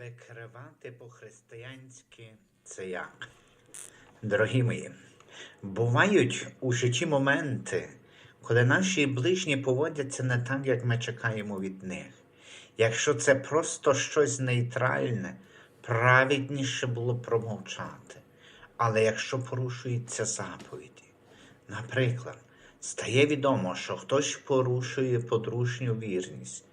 Викривати по-християнськи це як? Дорогі мої, бувають у житті моменти, коли наші ближні поводяться не так, як ми чекаємо від них. Якщо це просто щось нейтральне, праведніше було промовчати. Але якщо порушуються заповіді, наприклад, стає відомо, що хтось порушує подружню вірність,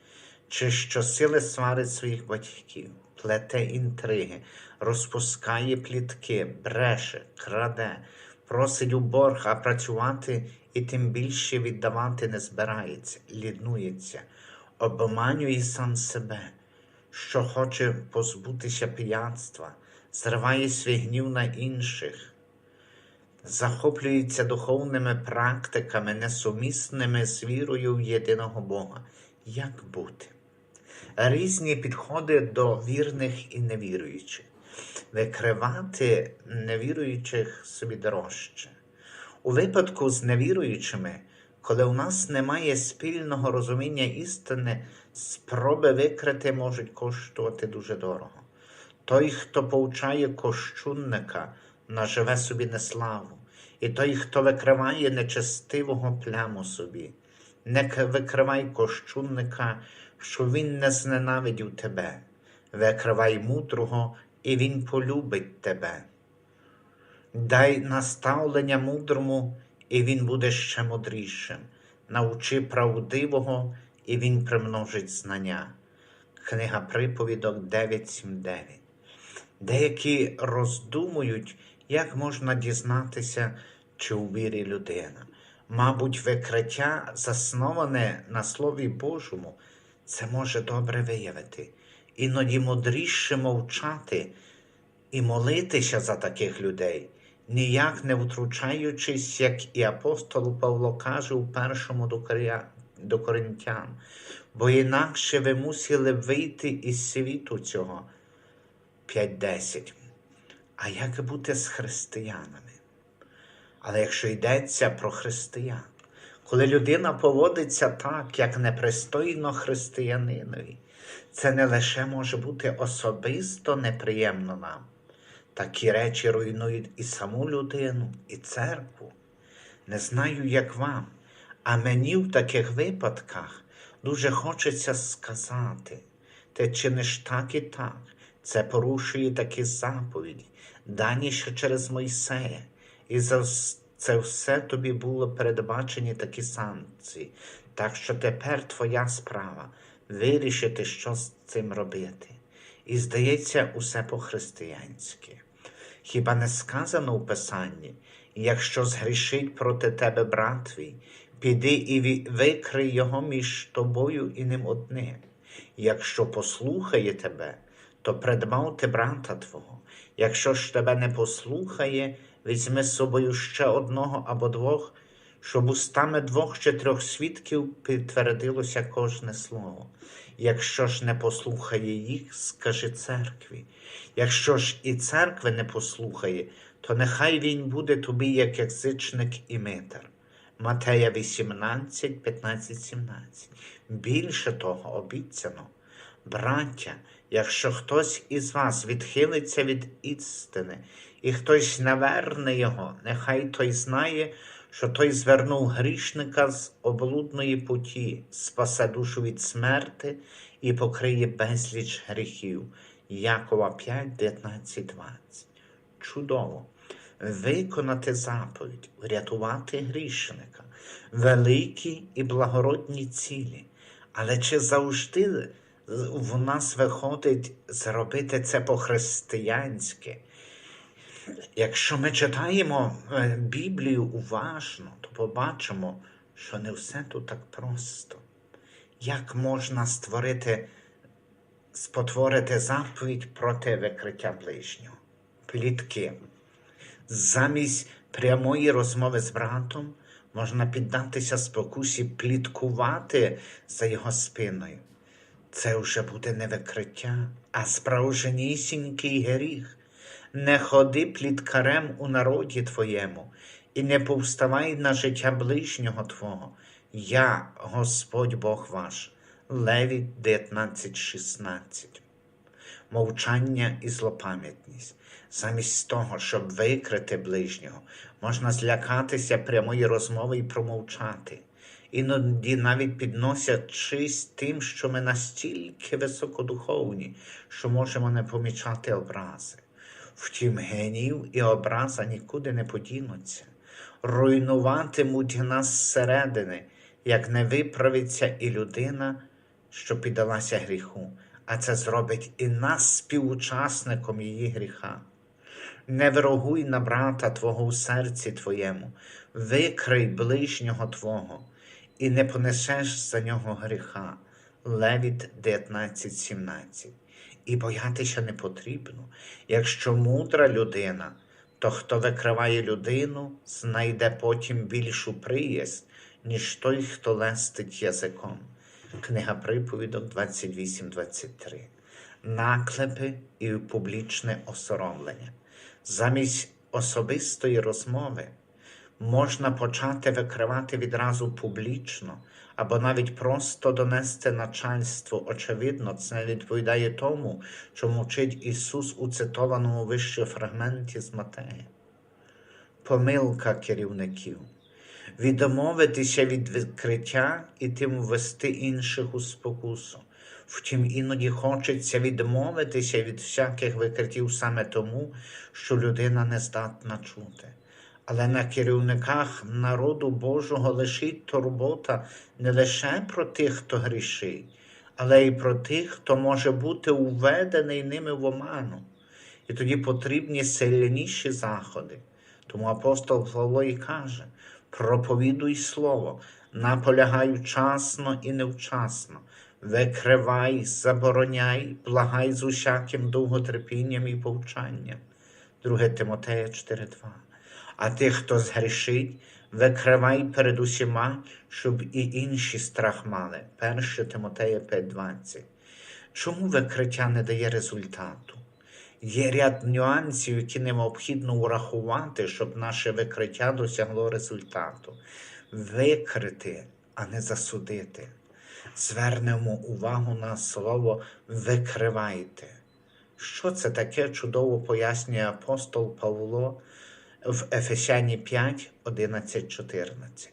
чи щосили сварить своїх батьків, плете інтриги, розпускає плітки, бреше, краде, просить у борг, а працювати і тим більше віддавати не збирається, лінується, обманює сам себе, що хоче позбутися пияцтва, зриває свій гнів на інших захоплюється духовними практиками, несумісними з вірою в єдиного Бога. Як бути? Різні підходи до вірних і невіруючих. Викривати невіруючих собі дорожче. У випадку з невіруючими, коли у нас немає спільного розуміння істини, спроби викрити можуть коштувати дуже дорого. Той, хто повчає кощунника, наживе собі неславу, і той, хто викриває нечестивого пляму собі. Не викривай кощунника, що він не зненавидів тебе. Викривай мудрого, і він полюбить тебе. Дай наставлення мудрому, і він буде ще мудрішим. Научи правдивого, і він примножить знання. Книга приповідок 9.7.9. Деякі роздумують, як можна дізнатися, чи у вірі людина. Мабуть, викриття, засноване на Слові Божому, це може добре виявити. Іноді мудріше мовчати і молитися за таких людей, ніяк не втручаючись, як і апостол Павло каже у першому до Коринтян, бо інакше ви мусили вийти із світу цього. 5.10. А як бути з християнами? Але якщо йдеться про християн, коли людина поводиться так, як непристойно християнинові, це не лише може бути особисто неприємно нам. Такі речі руйнують і саму людину, і церкву. Не знаю, як вам, а мені в таких випадках дуже хочеться сказати, ти чиниш так і так, це порушує такі заповіді, дані ще через Мойсея, і за це все тобі було передбачені такі санкції. Так що тепер твоя справа вирішити, що з цим робити. І здається, усе по-християнськи. Хіба не сказано у Писанні, якщо згрішить проти тебе брат твій, піди і викрий його між тобою і ним одним. Якщо послухає тебе, то придбав ти брата твого. Якщо ж тебе не послухає, візьми з собою ще одного або двох, щоб устами двох чи трьох свідків підтвердилося кожне слово. Якщо ж не послухає їх, скажи церкві. Якщо ж і церкви не послухає, то нехай він буде тобі як язичник і митар. Матея 18, 15, 17. Більше того обіцяно. Браття, якщо хтось із вас відхилиться від істини, і хтось наверне його, нехай той знає, що той звернув грішника з облудної путі, спасе душу від смерти і покриє безліч гріхів. Якова 5, 19, 20. Чудово! Виконати заповідь, врятувати грішника, великі і благородні цілі. Але чи завжди в нас виходить зробити це по-християнськи? Якщо ми читаємо е, Біблію уважно, то побачимо, що не все тут так просто. Як можна створити, спотворити заповідь проти викриття ближнього? Плітки. Замість прямої розмови з братом можна піддатися спокусі пліткувати за його спиною. Це вже буде не викриття, а справжнісінький гріх. Не ходи пліткарем у народі твоєму, і не повставай на життя ближнього Твого. Я, Господь Бог ваш. Леві 19.16. мовчання і злопам'ятність. Замість того, щоб викрити ближнього, можна злякатися прямої розмови і промовчати. Іноді навіть підносячись тим, що ми настільки високодуховні, що можемо не помічати образи. Втім, гнів і образа нікуди не подінуться, руйнуватимуть нас зсередини, як не виправиться і людина, що піддалася гріху, а це зробить і нас співучасником її гріха. Не ворогуй на брата Твого у серці Твоєму, викрий ближнього Твого, і не понесеш за нього гріха. Левіт 19.17. І боятися не потрібно. Якщо мудра людина, то хто викриває людину, знайде потім більшу приязнь, ніж той, хто лестить язиком. Книга приповідок 28.23. Наклепи і публічне осоромлення. Замість особистої розмови можна почати викривати відразу публічно або навіть просто донести начальству. Очевидно, це не відповідає тому, що мовчить Ісус у цитованому вище фрагменті з Матея. Помилка керівників. Відмовитися від відкриття і тим ввести інших у спокусу. Втім, іноді хочеться відмовитися від всяких викриттів саме тому, що людина не здатна чути. Але на керівниках народу Божого лишить турбота не лише про тих, хто грішить, але й про тих, хто може бути уведений ними в оману. І тоді потрібні сильніші заходи. Тому апостол Павло і каже: проповідуй слово, наполягай вчасно і невчасно, викривай, забороняй, благай з усяким довготерпінням і повчанням. 2 Тимотея 4.2 а тих, хто згрішить, викривай перед усіма, щоб і інші страх мали. 1 Тимотея 5.20. Чому викриття не дає результату? Є ряд нюансів, які необхідно урахувати, щоб наше викриття досягло результату. Викрити, а не засудити. Звернемо увагу на слово викривайте. Що це таке чудово пояснює апостол Павло в Ефесяні 5, 11, 14.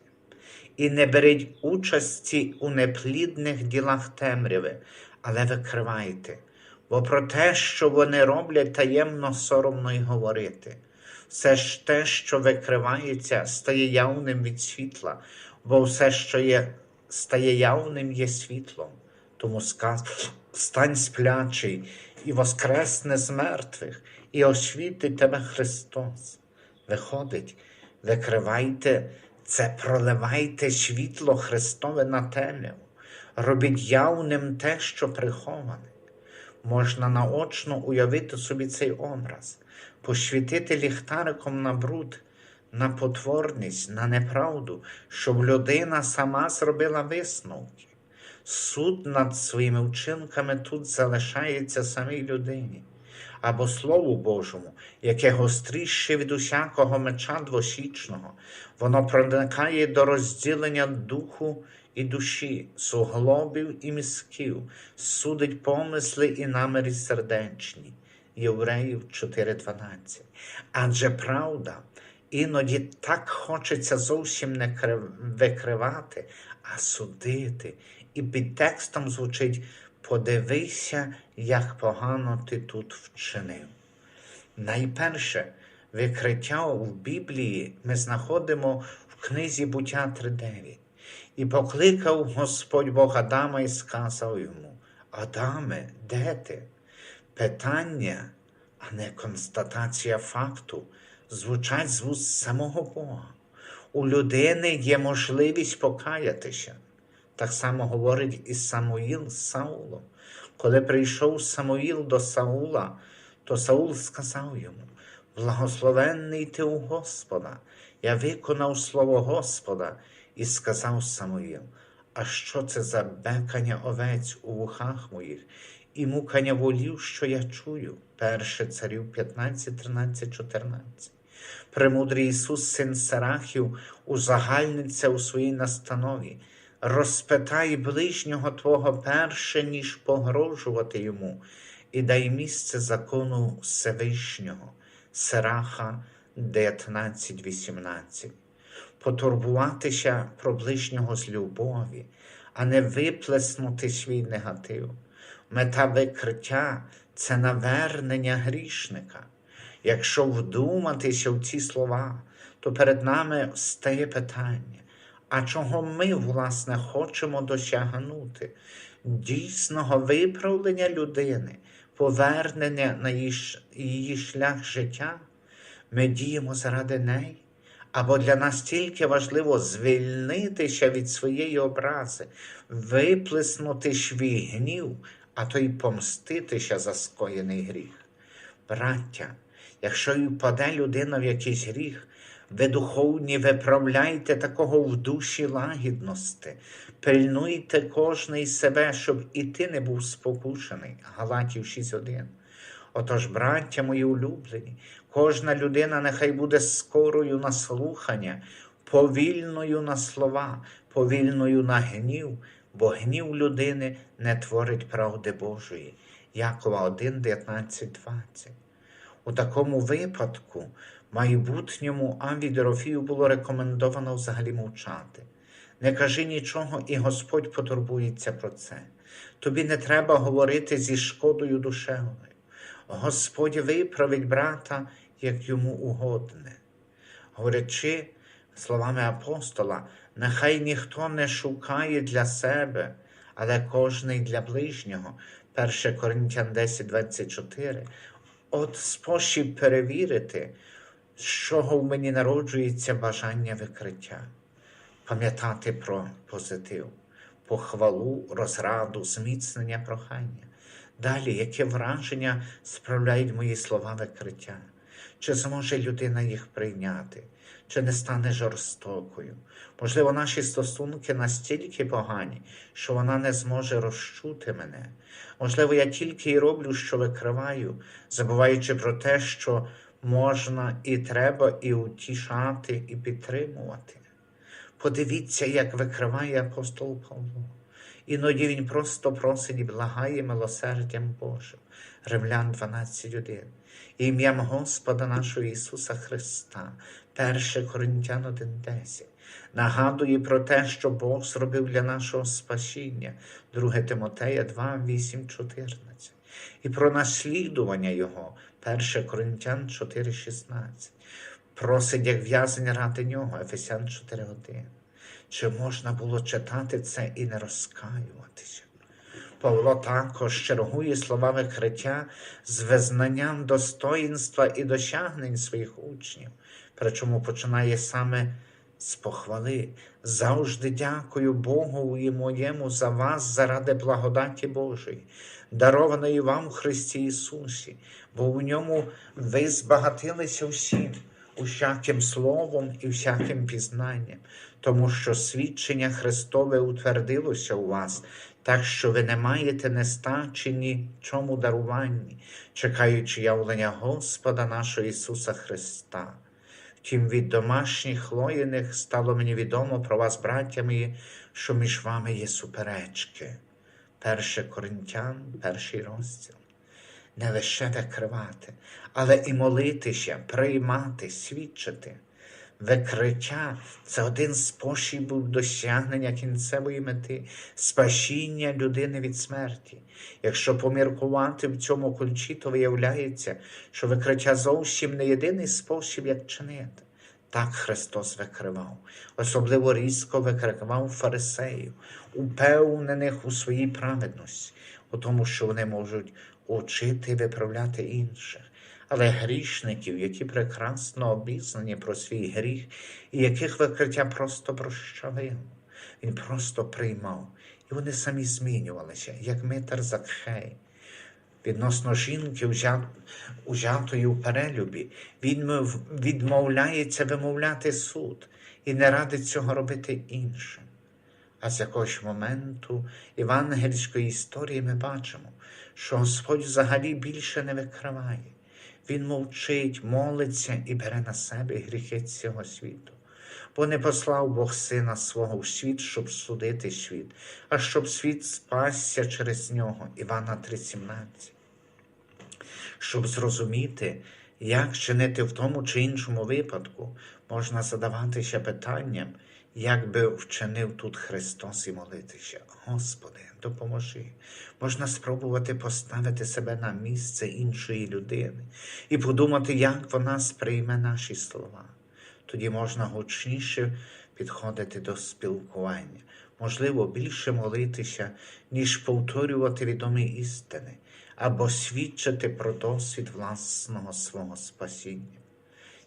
І не беріть участі у неплідних ділах темряви, але викривайте, бо про те, що вони роблять, таємно соромно й говорити. Все ж те, що викривається, стає явним від світла, бо все, що є, стає явним, є світлом. Тому сказ, стань сплячий і воскресне з мертвих, і освітить тебе Христос. Виходить, викривайте це, проливайте світло Христове на темряву, робіть явним те, що приховане. Можна наочно уявити собі цей образ, посвітити ліхтариком на бруд, на потворність, на неправду, щоб людина сама зробила висновки. Суд над своїми вчинками тут залишається самій людині або Слову Божому, яке гостріше від усякого меча двосічного, воно проникає до розділення духу і душі, суглобів і мізків, судить помисли і наміри сердечні. Євреїв 4.12. Адже правда, іноді так хочеться зовсім не викривати, а судити. І під текстом звучить подивися, як погано ти тут вчинив. Найперше викриття в Біблії ми знаходимо в книзі буття 3.9. І покликав Господь Бог Адама і сказав йому: Адаме, де ти? Питання, а не констатація факту, звучать з вуст самого Бога. У людини є можливість покаятися. Так само говорить і Самуїл з Саулом. Коли прийшов Самуїл до Саула, то Саул сказав йому: Благословенний ти у Господа, я виконав слово Господа, і сказав Самуїл, а що це за бекання овець у вухах моїх і мукання волів, що я чую? Перше царів 15, 13, 14. Премудрий Ісус, син Сарахів, узагальниться у своїй настанові розпитай ближнього Твого перше, ніж погрожувати йому, і дай місце закону Всевишнього, Сираха 19.18. Потурбуватися про ближнього з любові, а не виплеснути свій негатив. Мета викриття це навернення грішника. Якщо вдуматися в ці слова, то перед нами стає питання, а чого ми, власне, хочемо досягнути дійсного виправлення людини, повернення на її, шлях життя? Ми діємо заради неї. Або для нас тільки важливо звільнитися від своєї образи, виплеснути свій гнів, а то й помститися за скоєний гріх. Браття, якщо й впаде людина в якийсь гріх, ви духовні виправляйте такого в душі лагідності, пильнуйте кожний себе, щоб і ти не був спокушений. Галатів 6.1. Отож, браття мої улюблені, кожна людина нехай буде скорою на слухання, повільною на слова, повільною на гнів, бо гнів людини не творить правди Божої. Якова 1, 19, 20. У такому випадку майбутньому Авідорофію було рекомендовано взагалі мовчати. Не кажи нічого, і Господь потурбується про це. Тобі не треба говорити зі шкодою душевною. Господь виправить брата, як йому угодне. Говорячи словами апостола, нехай ніхто не шукає для себе, але кожний для ближнього. 1 Коринтян 10, 24. От спосіб перевірити, з чого в мені народжується бажання викриття, пам'ятати про позитив, похвалу, розраду, зміцнення прохання. Далі, яке враження справляють мої слова викриття? Чи зможе людина їх прийняти, чи не стане жорстокою? Можливо, наші стосунки настільки погані, що вона не зможе розчути мене. Можливо, я тільки й роблю, що викриваю, забуваючи про те, що можна і треба і утішати, і підтримувати. Подивіться, як викриває апостол Павло. Іноді він просто просить і благає милосердям Божим. Римлян 12.1. Ім'ям Господа нашого Ісуса Христа, 1 Коринтян 1.10. Нагадує про те, що Бог зробив для нашого спасіння, 2 Тимотея 2, 8, 14. І про наслідування Його, 1 Коринтян 4, 16. Просить як в'язень ради нього, Ефесян 4.1. Чи можна було читати це і не розкаюватися? Павло також чергує слова викриття з визнанням достоїнства і досягнень своїх учнів, причому починає саме з похвали. Завжди дякую Богу і моєму за вас заради благодаті Божої, дарованої вам в Христі Ісусі, бо в ньому ви збагатилися всім, усяким словом і всяким пізнанням, тому що свідчення Христове утвердилося у вас, так що ви не маєте нестачі нічому даруванні, чекаючи явлення Господа нашого Ісуса Христа. Втім, від домашніх хлоїних стало мені відомо про вас, браття мої, що між вами є суперечки. 1 Коринтян, перший розділ. Не лише викривати, але і молитися, приймати, свідчити. Викриття це один з способів досягнення кінцевої мети, спасіння людини від смерті. Якщо поміркувати в цьому ключі, то виявляється, що викриття зовсім не єдиний спосіб, як чинити. Так Христос викривав, особливо різко викривав фарисеїв, упевнених у своїй праведності, у тому, що вони можуть учити і виправляти інших. Але грішників, які прекрасно обізнані про свій гріх, і яких викриття просто прощали, він просто приймав, і вони самі змінювалися, як митар Закхей. Відносно жінки, узятої у перелюбі, він відмовляється вимовляти суд і не радить цього робити іншим. А з якогось моменту євангельської історії ми бачимо, що Господь взагалі більше не викриває. Він мовчить, молиться і бере на себе гріхи цього світу. Бо не послав Бог сина свого в світ, щоб судити світ, а щоб світ спасся через нього. Івана 3,17. Щоб зрозуміти, як чинити в тому чи іншому випадку, можна задаватися питанням, як би вчинив тут Христос і молитися. Господи, допоможи. Можна спробувати поставити себе на місце іншої людини і подумати, як вона сприйме наші слова. Тоді можна гучніше підходити до спілкування, можливо, більше молитися, ніж повторювати відомі істини або свідчити про досвід власного свого спасіння.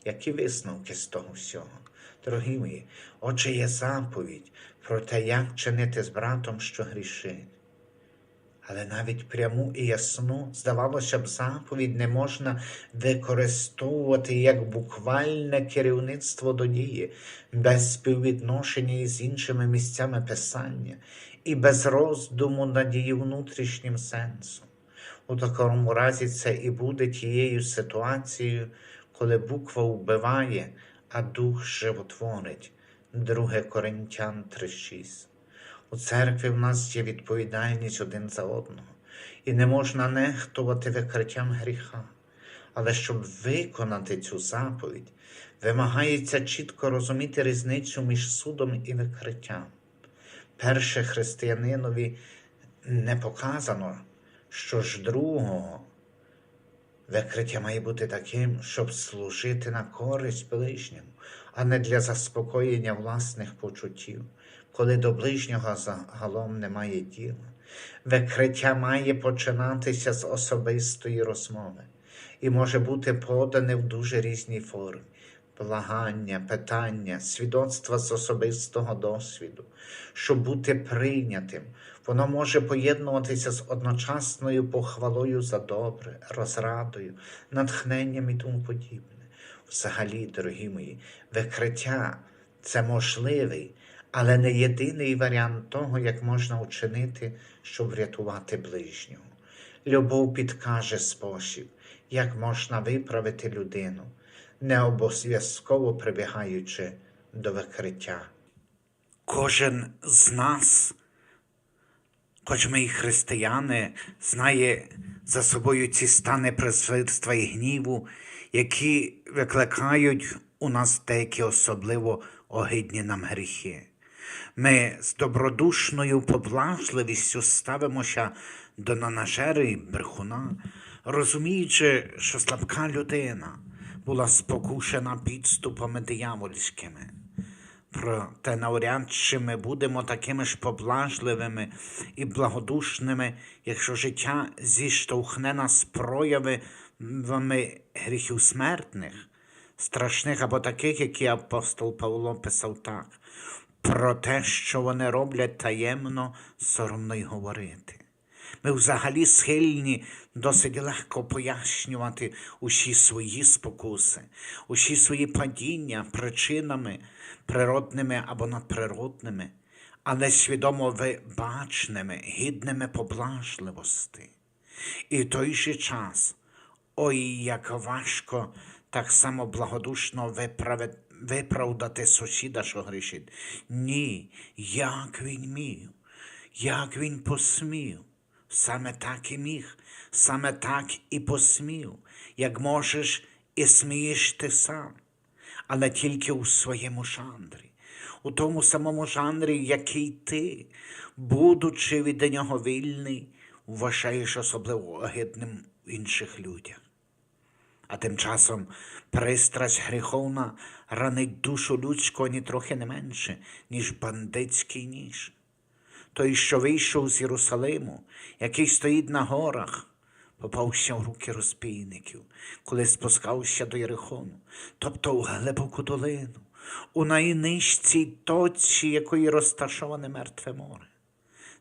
Які висновки з того всього? Дорогі мої, отже є заповідь про те, як чинити з братом, що грішить. Але навіть пряму і ясну, здавалося б, заповідь не можна використовувати як буквальне керівництво до дії, без співвідношення із іншими місцями писання і без роздуму над її внутрішнім сенсом. У такому разі це і буде тією ситуацією, коли буква вбиває, а дух животворить. 2 Коринтян 3.6 у церкві в нас є відповідальність один за одного, і не можна нехтувати викриттям гріха. Але щоб виконати цю заповідь, вимагається чітко розуміти різницю між судом і викриттям. Перше християнинові не показано, що ж другого викриття має бути таким, щоб служити на користь ближньому, а не для заспокоєння власних почуттів коли до ближнього загалом немає діла. Викриття має починатися з особистої розмови і може бути подане в дуже різній формі. Благання, питання, свідоцтва з особистого досвіду, щоб бути прийнятим, воно може поєднуватися з одночасною похвалою за добре, розрадою, натхненням і тому подібне. Взагалі, дорогі мої, викриття це можливий, але не єдиний варіант того, як можна учинити, щоб врятувати ближнього. Любов підкаже спосіб, як можна виправити людину, не обов'язково прибігаючи до викриття. Кожен з нас, хоч ми і християни, знає за собою ці стани презирства і гніву, які викликають у нас деякі особливо огидні нам гріхи. Ми з добродушною поблажливістю ставимося до нанажери і брехуна, розуміючи, що слабка людина була спокушена підступами диявольськими. Проте навряд чи ми будемо такими ж поблажливими і благодушними, якщо життя зіштовхне нас проявами гріхів смертних, страшних або таких, які апостол Павло писав так про те, що вони роблять таємно, соромно й говорити. Ми взагалі схильні досить легко пояснювати усі свої спокуси, усі свої падіння причинами природними або надприродними, але свідомо вибачними, гідними поблажливості. І в той же час, ой, як важко так само благодушно виправити виправдати сусіда, що грішить. Ні, як він міг, як він посмів. Саме так і міг, саме так і посмів, як можеш і смієш ти сам, але тільки у своєму жанрі, у тому самому жанрі, який ти, будучи від нього вільний, вважаєш особливо огидним в інших людях. А тим часом пристрасть гріховна ранить душу людську ні трохи не менше, ніж бандитський ніж. Той, що вийшов з Єрусалиму, який стоїть на горах, попався в руки розпійників, коли спускався до Єрихону, тобто в глибоку долину, у найнижчій точці, якої розташоване мертве море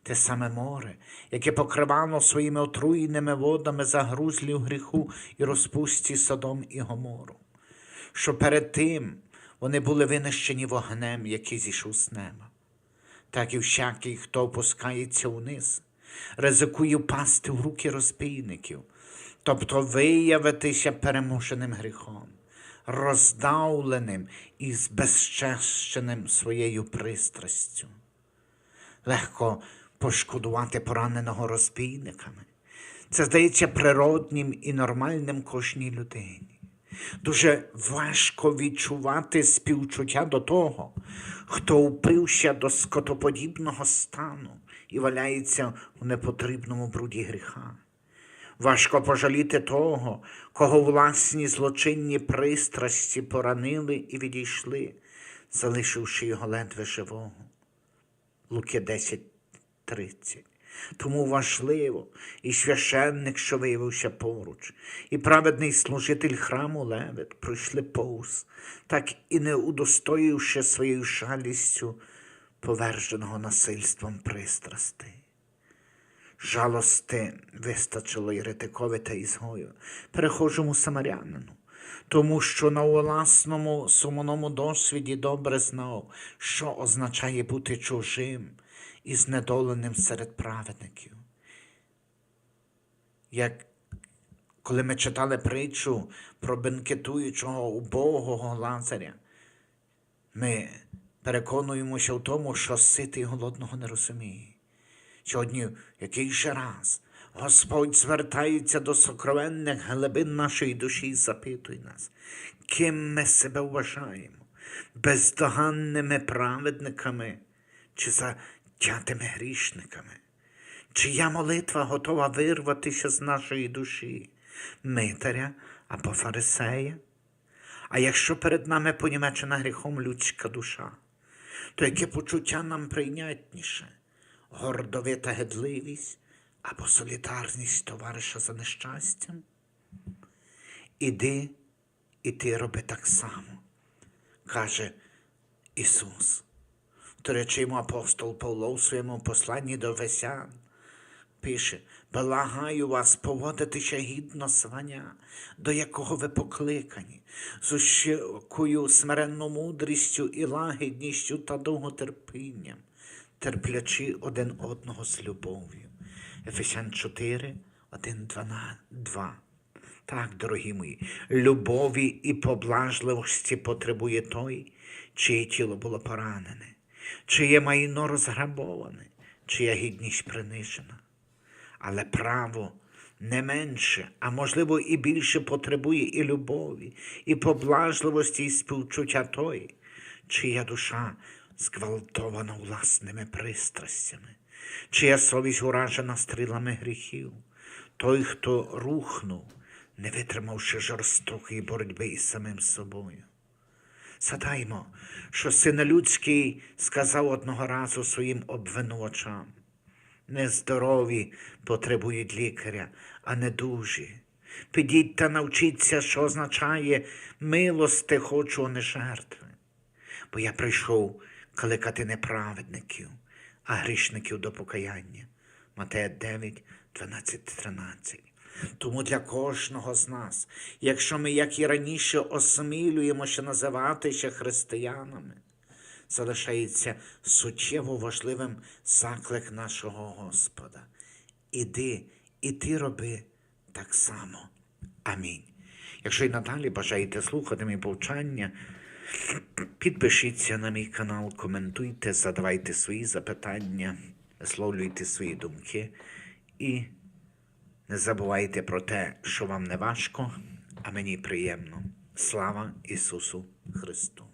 те саме море, яке покривало своїми отруєними водами загрузлі в гріху і розпусті Содом і Гомору, що перед тим вони були винищені вогнем, який зійшов з неба. Так і всякий, хто опускається вниз, ризикує впасти в руки розбійників, тобто виявитися переможеним гріхом, роздавленим і збезчещеним своєю пристрастю. Легко пошкодувати пораненого розбійниками, Це здається природнім і нормальним кожній людині. Дуже важко відчувати співчуття до того, хто упився до скотоподібного стану і валяється у непотрібному бруді гріха. Важко пожаліти того, кого власні злочинні пристрасті поранили і відійшли, залишивши його ледве живого. Луки 10.30. Тому важливо і священник, що виявився поруч, і праведний служитель храму Левит пройшли повз, так і не удостоївши своєю шалістю поверженого насильством пристрасти. Жалости вистачило Єретикові та ізгою, перехожому самарянину, тому що на власному сумному досвіді добре знав, що означає бути чужим і знедоленим серед праведників. Як коли ми читали притчу про бенкетуючого убогого Лазаря, ми переконуємося в тому, що ситий голодного не розуміє. Сьогодні, який же раз, Господь звертається до сокровенних глибин нашої душі і запитує нас, ким ми себе вважаємо, бездоганними праведниками чи затятими грішниками. Чия молитва готова вирватися з нашої душі, митаря або фарисея? А якщо перед нами понімечена гріхом людська душа, то яке почуття нам прийнятніше? Гордовита гидливість або солідарність товариша за нещастям? Іди і ти роби так само, каже Ісус. Рече апостол Павло у своєму посланні до Весян пише, благаю вас поводитися гідно звання, до якого ви покликані, з усякою смиренною мудрістю і лагідністю та довготерпінням, терплячи один одного з любов'ю. Ефесян 4, 1, 2. Так, дорогі мої, любові і поблажливості потребує той, чиє тіло було поранене, чиє майно розграбоване, чия гідність принижена. Але право не менше, а можливо і більше потребує і любові, і поблажливості, і співчуття той, чия душа зґвалтована власними пристрастями, чия совість уражена стрілами гріхів, той, хто рухнув, не витримавши жорстокої боротьби із самим собою. Згадаймо, що син людський сказав одного разу своїм обвинувачам. Нездорові потребують лікаря, а не дужі. Підіть та навчіться, що означає милости хочу, а не жертви. Бо я прийшов кликати не праведників, а грішників до покаяння. Матея 9, 12, 13. Тому для кожного з нас, якщо ми, як і раніше, осмілюємося називатися християнами, залишається суттєво важливим заклик нашого Господа. Іди, і ти роби так само. Амінь. Якщо й надалі бажаєте слухати мої повчання, підпишіться на мій канал, коментуйте, задавайте свої запитання, висловлюйте свої думки і не забувайте про те, що вам не важко, а мені приємно. Слава Ісусу Христу!